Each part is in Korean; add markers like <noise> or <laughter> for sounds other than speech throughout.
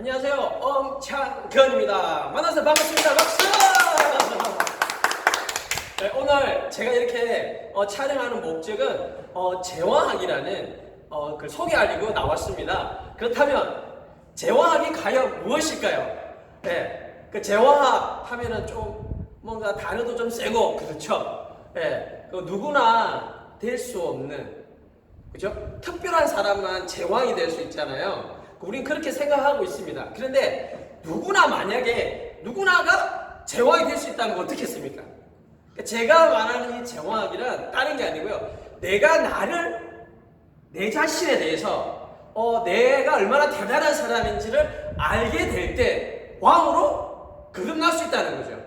안녕하세요. 엄창근입니다. 만나서 반갑습니다. 박수! 네, 오늘 제가 이렇게 어, 촬영하는 목적은 어, 재화학이라는 어, 그 소개하려고 나왔습니다. 그렇다면 재화학이 과연 무엇일까요? 네, 그 재화학 하면은 좀 뭔가 단어도 좀 세고 그렇죠. 네, 그 누구나 될 수 없는 그죠? 특별한 사람만 제왕이 될 수 있잖아요. 우린 그렇게 생각하고 있습니다. 그런데 누구나 만약에 누구나가 제왕이 될 수 있다는 건 어떻겠습니까? 그러니까 제가 말하는 이 제왕이란 다른 게 아니고요. 내가 나를 내 자신에 대해서 어, 내가 얼마나 대단한 사람인지를 알게 될 때 왕으로 거듭날 수 있다는 거죠.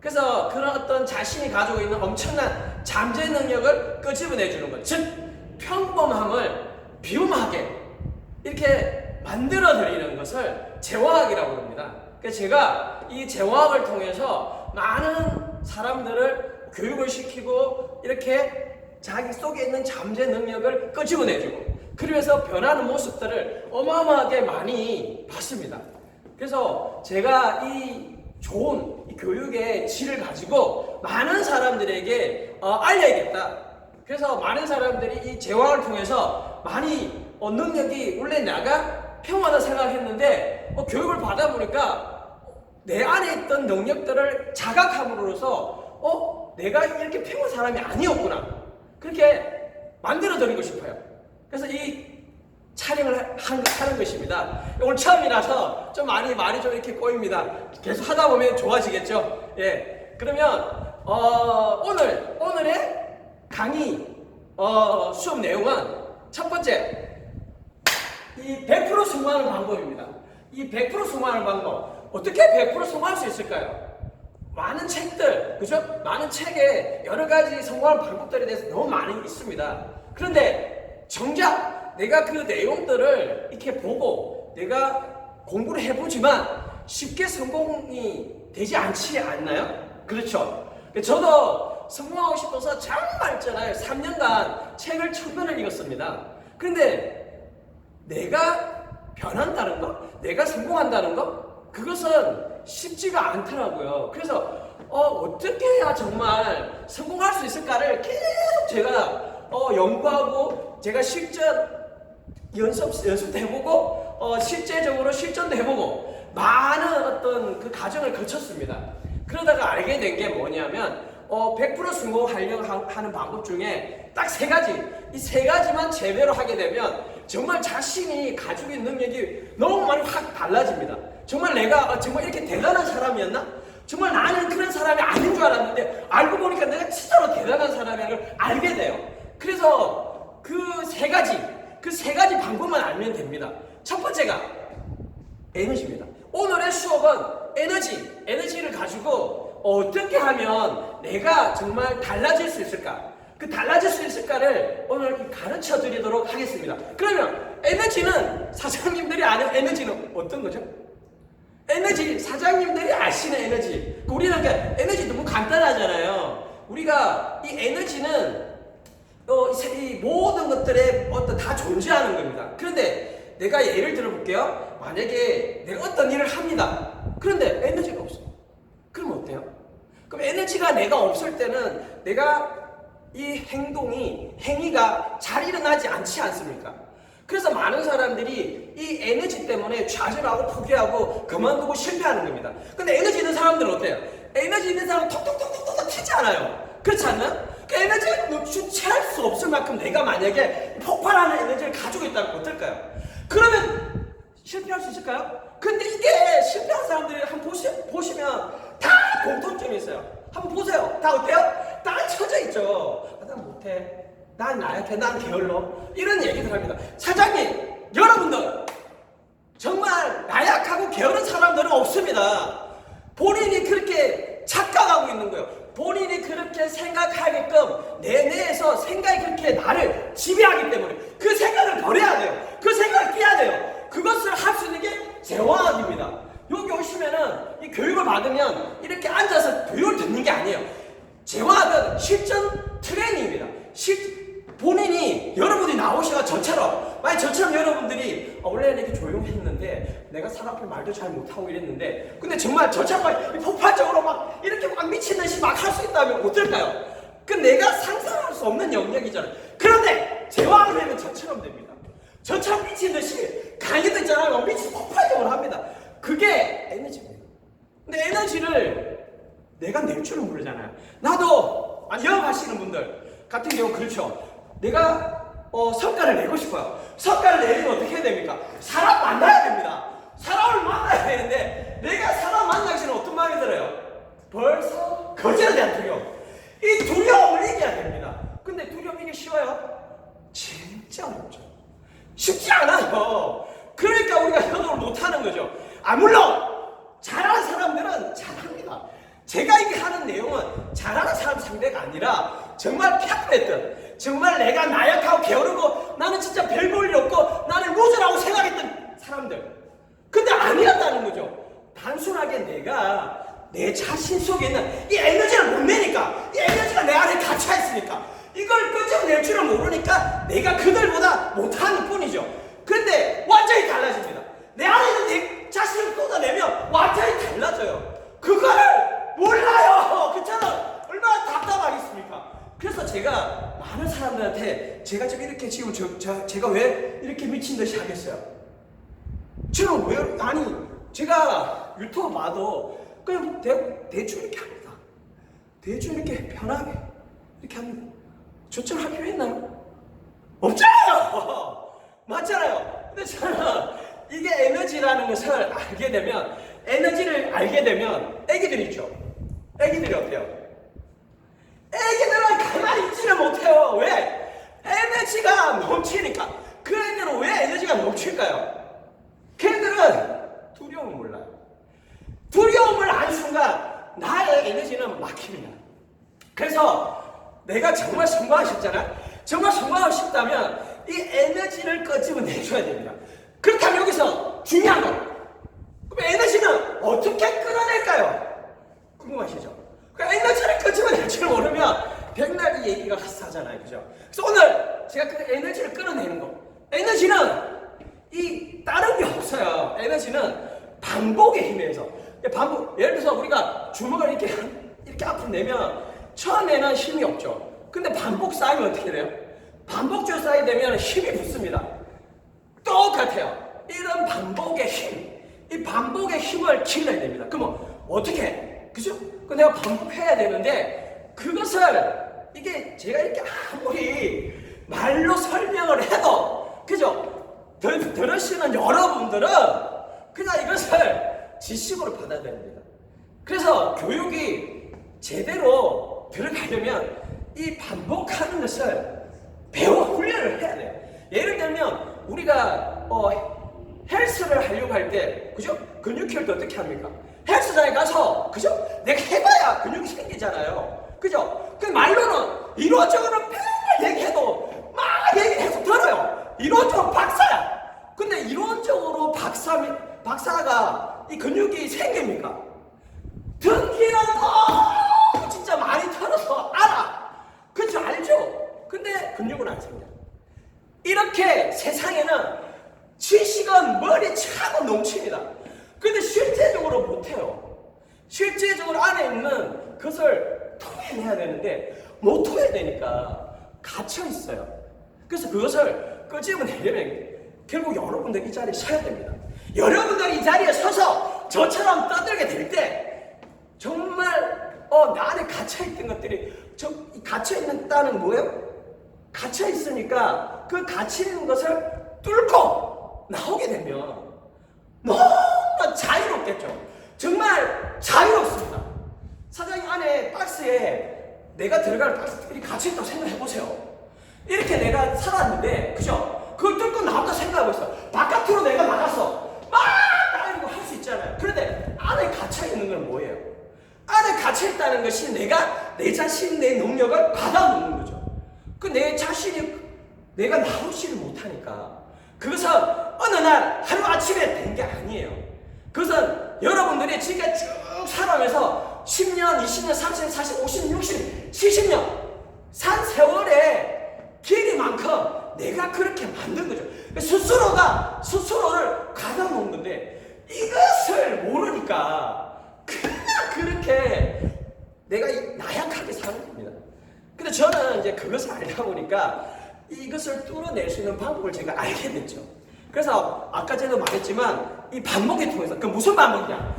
그래서 그런 어떤 자신이 가지고 있는 엄청난 잠재 능력을 끄집어내 주는 것. 즉, 평범함을 비움하게 이렇게 만들어 드리는 것을 재화학이라고 합니다. 그래서 제가 이 재화학을 통해서 많은 사람들을 교육을 시키고 이렇게 자기 속에 있는 잠재 능력을 끄집어내주고 그러면서 변하는 모습들을 어마어마하게 많이 봤습니다. 그래서 제가 이 좋은 이 교육의 질을 가지고 많은 사람들에게 어, 알려야겠다. 그래서 많은 사람들이 이 재화를 통해서 많이 어, 능력이 원래 나가 평화다 생각했는데 어, 교육을 받아보니까 내 안에 있던 능력들을 자각함으로써 어 내가 이렇게 평화 사람이 아니었구나 그렇게 만들어 드리고 싶어요. 그래서 이 촬영을 하는 것입니다. 오늘 처음이라서 좀 많이 말이 좀 이렇게 꼬입니다. 계속 하다 보면 좋아지겠죠. 예. 그러면 어, 오늘 오늘의 강의 어, 수업 내용은 첫 번째 이 100% 성공하는 방법입니다. 이 100% 성공하는 방법 어떻게 100% 성공할 수 있을까요? 많은 책들, 그죠? 많은 책에 여러 가지 성공하는 방법들에 대해서 너무 많이 있습니다. 그런데 정작 내가 그 내용들을 이렇게 보고 내가 공부를 해보지만 쉽게 성공이 되지 않지 않나요? 그렇죠. 저도 성공하고 싶어서 정말 있잖아요. 3년간 책을 천 권을 읽었습니다. 그런데 내가 변한다는 거, 내가 성공한다는 거, 그것은 쉽지가 않더라고요. 그래서 어, 떻게 해야 정말 성공할 수 있을까를 계속 제가 어, 연구하고 제가 실전 연습 연습도 해보고 어, 실제적으로 실전도 해보고 많은 어떤 그 과정을 거쳤습니다. 그러다가 알게 된 게 뭐냐면 어, 100% 성공하려고 하- 하는 방법 중에 딱 세 가지 이 세 가지만 제대로 하게 되면 정말 자신이 가지고 있는 능력이 너무 많이 확 달라집니다. 정말 내가 어, 정말 이렇게 대단한 사람이었나? 정말 나는 그런 사람이 아닌 줄 알았는데 알고 보니까 내가 진짜로 대단한 사람인 걸 알게 돼요. 그래서 그 세 가지 그 세 가지 방법만 알면 됩니다. 첫 번째가 에너지입니다. 오늘의 수업은 에너지, 에너지를 가지고 어떻게 하면 내가 정말 달라질 수 있을까? 그 달라질 수 있을까를 오늘 가르쳐 드리도록 하겠습니다. 그러면 에너지는 사장님들이 아는 에너지는 어떤 거죠? 에너지, 사장님들이 아시는 에너지. 그 우리는 그 에너지 너무 간단하잖아요. 우리가 이 에너지는 어, 이 모든 것들에 어떤 다 존재하는 겁니다. 그런데 내가 예를 들어 볼게요. 만약에 내가 어떤 일을 합니다. 그런데 에너지가 없어. 그럼 어때요? 그럼 에너지가 내가 없을 때는 내가 이 행동이, 행위가 잘 일어나지 않지 않습니까? 그래서 많은 사람들이 이 에너지 때문에 좌절하고 포기하고 그만두고 실패하는 겁니다. 근데 에너지 있는 사람들은 어때요? 에너지 있는 사람은 톡톡톡톡톡 튀지 않아요. 그렇지 않나? 그 에너지를 뭐 주체할 수 없을 만큼 내가 만약에 폭발하는 에너지를 가지고 있다면 어떨까요? 그러면 실패할 수 있을까요? 근데 이게 실패한 사람들이 한번 보시, 보시면 다 공통점이 있어요. 한번 보세요. 다 어때요? 다 처져 있죠. 아, 난 못해. 난 나약해. 난 게을러. 이런 얘기들 합니다. 사장님, 여러분들 정말 나약하고 게으른 사람들은 없습니다. 본인이 그렇게 착각하고 있는 거예요. 본인이 그렇게 생각하게끔 내 뇌에서 생각이 그렇게 나를 지배하기 때문에 그 생각을 버려야 돼요. 그 생각을 깨야 돼요. 그것을 할 수 있는 게 재화학입니다. 여기 오시면은 이 교육을 받으면 듣는 게 아니에요. 재화학은 실전 트레이닝입니다. 실, 본인이 여러분이 나오시가 저처럼 만약 저처럼 여러분들이 어, 원래는 이렇게 조용했는데 내가 사람 앞에 말도 잘 못하고 이랬는데 근데 정말 저처럼 막 폭발적으로 막 이렇게 막 미친 듯이 막 할 수 있다면 어떨까요? 그 내가 상상할 수 없는 영역이잖아요. 그런데 제왕을 하면 저처럼 됩니다. 저처럼 미친 듯이 강의도 있잖아요. 막 미친 폭발적으로 합니다. 그게 에너지입니다. 근데 에너지를 내가 낼 줄은 모르잖아요. 나도 아니 영업하시는 분들 같은 경우 그렇죠. 내가 어, 성과를 내고 싶어요. 성과를 내려면 어떻게 해야 됩니까? 사람 만나야 됩니다. 사람을 만나야 되는데 내가 사람 만나기 전에 어떤 마음이 들어요? 벌써 거절에 대한 두려움. 이 두려움을 이겨야 됩니다. 근데 두려움 이기 쉬워요? 진짜 어렵죠. 쉽지 않아요. 그러니까 우리가 현혹을 못하는 거죠. 아 물론 잘하는 사람들은 잘합니다. 제가 이게 하는 내용은 잘하는 사람 상대가 아니라 정말 피곤했던 정말 내가 나약하고 게으르고 나는 진짜 별 볼 일 없고 나는 루저라고 생각했던 사람들. 근데 아니었다는 거죠. 단순하게 내가 내 자신 속에 있는 이 에너지를 못 내니까 이 에너지가 내 안에 갇혀 있으니까 이걸 끄집어낼 줄은 모르니까 내가 그들보다 못하는 뿐이죠. 근데 완전히 달라집니다. 내 안에 있는 내 자신을 쏟아내면 완전히 달라져요 그거를 몰라요 그처럼 얼마나 답답하겠습니까 그래서 제가 많은 사람들한테 제가 지금 저, 저- 제가 왜 이렇게 미친 듯이 하겠어요 저는 왜 아니 제가 유튜브 봐도 그냥 대, 대충 이렇게 합니다 대충 이렇게 편하게 이렇게 합니다 저처럼 할 필요 있나요? 없잖아요 <laughs> 맞잖아요 근데 저는 이게 에너지라는 것을 알게 되면 에너지를 알게 되면 애기들 있죠 애기들이 어때요? 애기들은 가만히 있지를 못해요. 왜? 에너지가 넘치니까. 그 애들은 왜 에너지가 넘칠까요? 걔들은 두려움을 몰라요. 두려움을 안 순간 나의 에너지는 막힙니다. 그래서 내가 정말 성공하고 싶잖아. 정말 성공하고 싶다면 이 에너지를 끄집어내줘야 됩니다. 그렇다면 여기서 중요한 거. 그럼 에너지는 어떻게 끌어낼까요? 궁금하시죠? 그 에너지를 끄집어낼 줄 모르면 백날 이 얘기가 핫하잖아요. 그죠? 그래서 오늘 제가 그 에너지를 끌어내는 거. 에너지는 이 다른 게 없어요. 에너지는 반복의 힘에서. 반복. 예를 들어서 우리가 주먹을 이렇게 한- 이렇게 앞으로 내면 처음에는 힘이 없죠. 근데 반복 쌓이면 어떻게 돼요? 반복적으로 쌓이게 되면 힘이 붙습니다. 똑같아요. 이런 반복의 힘, 이 반복의 힘을 길러야 됩니다. 그러면 어떻게? 해? 그죠? 그 내가 반복해야 되는데 그것을 이게 제가 이렇게 아무리 말로 설명을 해도 그죠? 들, 들으시는 여러분들은 그냥 이것을 지식으로 받아야 됩니다. 그래서 교육이 제대로 들어가려면 이 반복하는 것을 배워 훈련을 해야 돼요. 예를 들면 우리가 어, 헬스를 하려고 할 때 그죠? 근육 키울 때 어떻게 합니까? 헬스장에 가서 그죠? 내가 해봐야 근육이 생기잖아요. 그죠? 그 말로는 이론적으로 맨날 얘기해도 막 얘기해서 들어요. 이론적으로 박사야. 근데 이론적으로 박사 박사가 이 근육이 생깁니까? 듣기는 너무 진짜 많이 들어서 알아. 그죠? 알죠? 근데 근육은 안 생겨. 이렇게 세상에는 지식은 머리 차고 넘칩니다. 근데 실제적으로 못해요. 실제적으로 안에 있는 것을 토해내야 되는데 못 토해내니까 갇혀 있어요. 그래서 그것을 끄집어내려면 결국 여러분들 이 자리에 서야 됩니다. 여러분들이 이 자리에 서서 저처럼 떠들게 될 때 정말 어, 나 안에 갇혀 있던 것들이 저 갇혀 있다는 뭐예요? 갇혀 있으니까 그 갇혀 있는 것을 뚫고 나오게 되면 너무 자유롭겠죠. 정말 자유롭습니다. 사장님 안에 박스에 내가 들어갈 박스들이 갇혀 있다고 생각해 보세요. 이렇게 내가 살았는데, 그죠? 그걸 뚫고 나온다 생각하고 있어. 바깥으로 내가 나갔어. 막 나가고 할 수 있잖아요. 그런데 안에 갇혀 있는 건 뭐예요? 안에 갇혀 있다는 것이 내가 내 자신, 내 능력을 받아놓는 거죠. 그 내 자신이 내가 나오지를 못하니까 그것은 어느 날 하루 아침에 된 게 아니에요. 그것은 여러분들이 지금까지 쭉 살아오면서 10년, 20년, 30년, 40년, 50년, 60년, 70년 산 세월에 일이만큼 내가 그렇게 만든 거죠. 스스로가 스스로를 가다놓은 건데 이것을 모르니까 그냥 그렇게 내가 이- 나약하게 사는 겁니다. 근데 저는 이제 그것을 알다 보니까 이것을 뚫어낼 수 있는 방법을 제가 알게 됐죠. 그래서 아까 전에도 말했지만 이 반복을 통해서 그 무슨 반복이냐?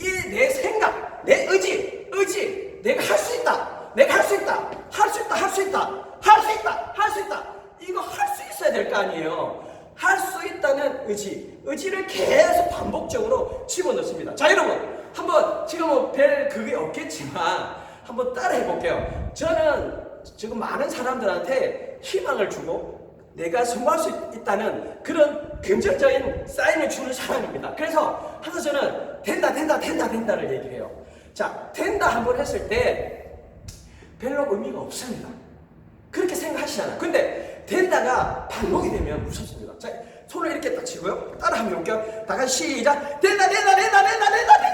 이 내 생각, 내 의지, 의지, 내가 할 수 있다, 내가 할 수 있다, 할 수 있다, 할 수 있다, 할 수 있다, 할 수 있다. 이거 할 수 있어야 될 거 아니에요. 할 수 있다는 의지, 의지를 계속 반복적으로 집어넣습니다. 자, 여러분, 한번 지금 뭐별 그게 없겠지만 한번 따라 해볼게요. 저는 지금 많은 사람들한테 희망을 주고 내가 성공할 수 있다는 그런 긍정적인 사인을 주는 사람입니다. 그래서 항상 저는 된다, 된다, 된다, 된다를 얘기해요. 자, 된다 한 번 했을 때 별로 의미가 없습니다. 그렇게 생각하시잖아요. 근데 된다가 반복이 되면 무섭습니다. 자, 손을 이렇게 딱 치고요. 따라 한번 볼게요. 다 같이 시작. 된다, 된다, 된다, 된다, 된다, 된다.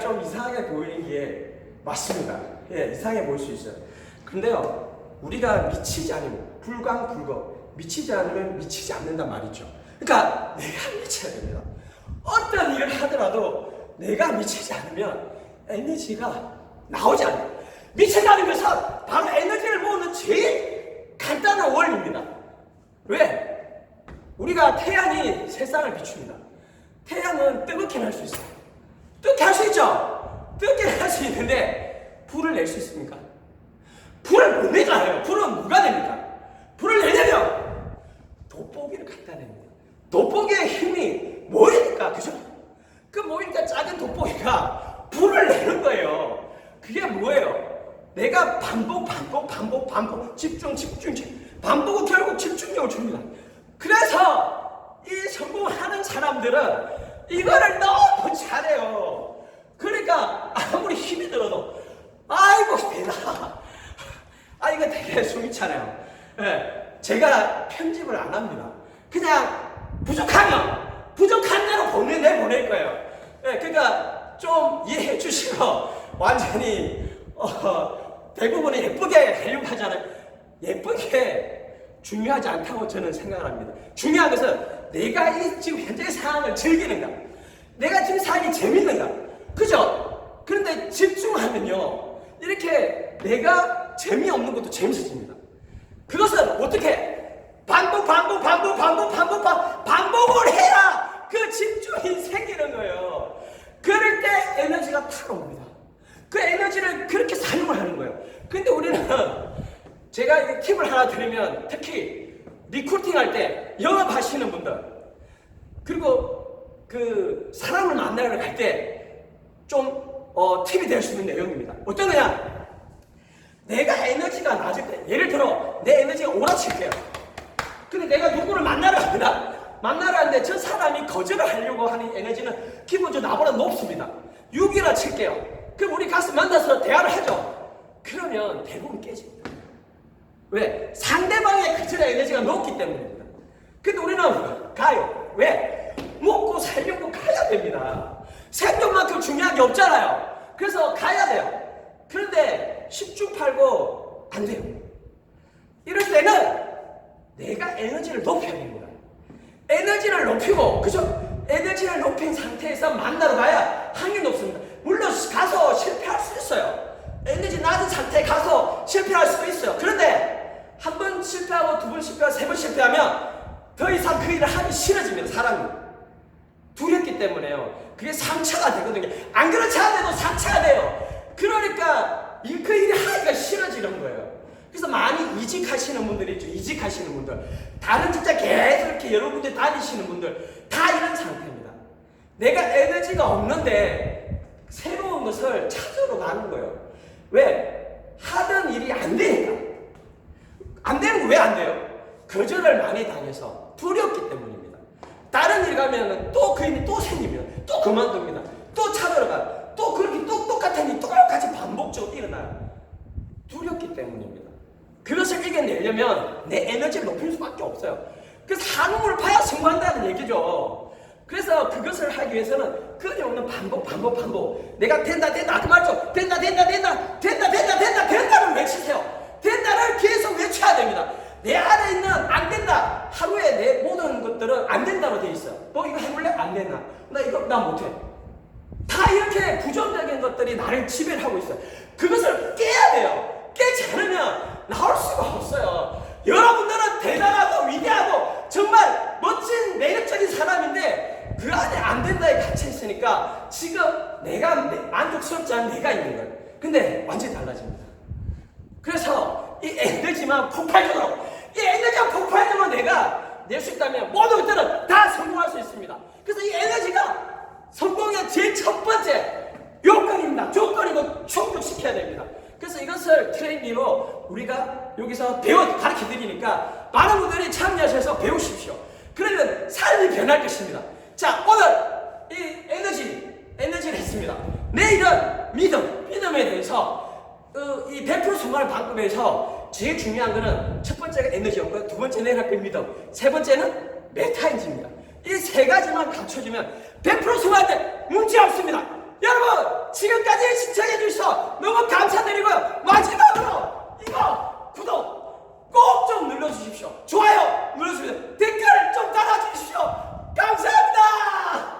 좀 이상하게 보이는 게 맞습니다. 예, 이상해 보일 수 있어요. 근데요, 우리가 미치지 않으면 불광불거 미치지 않으면 미치지 않는단 말이죠. 그러니까 내가 미쳐야 됩니다. 어떤 일을 하더라도 내가 미치지 않으면 에너지가 나오지 않아요. 미친다는 것은 바로 에너지를 모으는 제일 간단한 원리입니다. 왜? 우리가 태양이 세상을 비춥니다. 태양은 뜨겁게 할수 있어요. 뜨겁게 할 수 있죠? 뜨겁게 할 수 있는데 불을 낼 수 있습니까? 불을 못 내잖아요. 불은 누가 냅니까? 불을 내려면 돋보기를 갖다 냅니다. 돋보기의 힘이 뭐입니까? 그죠? 그 뭐니까 작은 돋보기가 불을 내는 거예요. 그게 뭐예요? 내가 반복, 반복, 반복, 반복, 집중, 집중, 집중. 반복은 결국 집중력을 줍니다. 그래서 이 성공하는 사람들은 이거를 너무 잘해요. 그러니까 아무리 힘이 들어도 아이고 되다. 아 이거 되게 숨이 차네요. 예, 제가 편집을 안 합니다. 그냥 부족하면 부족한 대로 보내 내 보낼 거예요. 예, 그러니까 좀 이해해 주시고 완전히 어, 대부분이 예쁘게 하려고 하잖아요. 예쁘게 중요하지 않다고 저는 생각을 합니다. 중요한 것은 내가 이 지금 현재 상황을 즐기는가, 내가 지금 상황이 재밌는가, 그죠? 그런데 집중하면요, 이렇게 내가 재미없는 것도 재밌어집니다. 그것은 어떻게 반복, 반복, 반복, 반복, 반복, 반- 반복을 해야 그 집중이 생기는 거예요. 그럴 때 에너지가 타러 옵니다. 그 에너지를 그렇게 사용을 하는 거예요. 근데 우리는 <laughs> 제가 이 팁을 하나 드리면 특히 리크루팅 할 때 영업하시는 분들 그리고 그 사람을 만나러 갈 때좀 어, 팁이 될 수 있는 내용입니다. 어떤 거냐? 내가 에너지가 낮을 때 예를 들어 내 에너지가 오라칠게요. 근데 내가 누구를 만나러 갑니다. 만나러 하는데 저 사람이 거절을 하려고 하는 에너지는 기본적으로 나보다 높습니다. 6이라 칠게요. 그럼 우리 가서 만나서 대화를 하죠. 그러면 대부분 깨집니다. 왜? 상대방의 그들의 에너지가 높기 때문입니다. 근데 우리는 가요. 왜? 먹고 살려고 가야 됩니다. 생존만큼 중요한 게 없잖아요. 그래서 가야 돼요. 그런데 10중 8구 안 돼요. 이럴 때는 내가 에너지를 높여야 됩니다. 에너지를 높이고, 그죠? 에너지를 높인 상태에서 만나러 가야 확률이 높습니다. 물론 가서 실패할 수 있어요. 에너지 낮은 상태에 가서 실패할 수도 있어요. 그런데 한 번 실패하고 두 번 실패하고 세 번 실패하면 더 이상 그 일을 하기 싫어집니다. 사람이. 때문에요. 그게 상처가 되거든요. 안 그렇지 않아도 상처가 돼요. 그러니까 이- 그 일이 하기가 싫어지는 거예요. 그래서 많이 이직하시는 분들이 있죠. 이직하시는 분들. 다른 직장 계속 이렇게 여러 군데 다니시는 분들. 다 이런 상태입니다. 내가 에너지가 없는데 새로운 것을 찾으러 가는 거예요. 왜? 하던 일이 안 되니까. 안 되는 거 왜 안 돼요? 거절을 많이 당해서 두렵기 때문입니다. 다른 일 가면은 또 그 일이 또 생깁니다. 또 그만둡니다. 또 찾아가. 또 그렇게 또 똑같은 일이 똑같이 반복적으로 일어나요. 두렵기 때문입니다. 그것을 이겨내려면 내 에너지를 높일 수밖에 없어요. 그래서 한움을 파야 승부한다는 얘기죠. 그래서 그것을 하기 위해서는 끊임없는 반복, 반복, 반복. 내가 된다, 된다. 그 말죠. 된다, 된다, 된다. 된다, 된다, 된다, 된다를 외치세요. 된다를 계속 외쳐야 됩니다. 내 안에 있는 안 된다. 하루에 내 모든 것들은 안 된다로 돼 있어요. 너 이거 해볼래? 안 된다. 나 이거 나 못해. 다 이렇게 부정적인 것들이 나를 지배를 하고 있어요. 그것을 깨야 돼요. 깨지 않으면 나올 수가 없어요. 여러분들은 대단하고 위대하고 정말 멋진 매력적인 사람인데 그 안에 안 된다에 갇혀 있으니까 지금 내가 내- 만족스럽지 않은 내가 있는 거예요. 근데 완전히 달라집니다. 그래서 이 에너지만 폭발적으로 이 에너지가 폭발적으로 내가 낼 수 있다면 모든 것들은 다 성공할 수 있습니다. 그래서 이 에너지가 성공의 제일 첫 번째 요건입니다. 조건이고 충족시켜야 됩니다. 그래서 이것을 트레이닝으로 우리가 여기서 배워 가르쳐 드리니까 많은 분들이 참여하셔서 배우십시오. 그러면 삶이 변할 것입니다. 자, 오늘 이 에너지, 에너지를 했습니다. 내일은 믿음, 믿음에 대해서 어, 이100% 순간을 바꾸면서 제일 중요한 거는 첫 번째가 에너지였고요. 두 번째는 헤라피입니다. 세 번째는 메타인지입니다. 이 세 가지만 갖춰주면 100% 승화한테 문제 없습니다. 여러분 지금까지 시청해 주셔서 너무 감사드리고요. 마지막으로 이거 구독 꼭 좀 눌러주십시오. 좋아요 눌러주세요. 댓글 좀 달아주십시오. 감사합니다.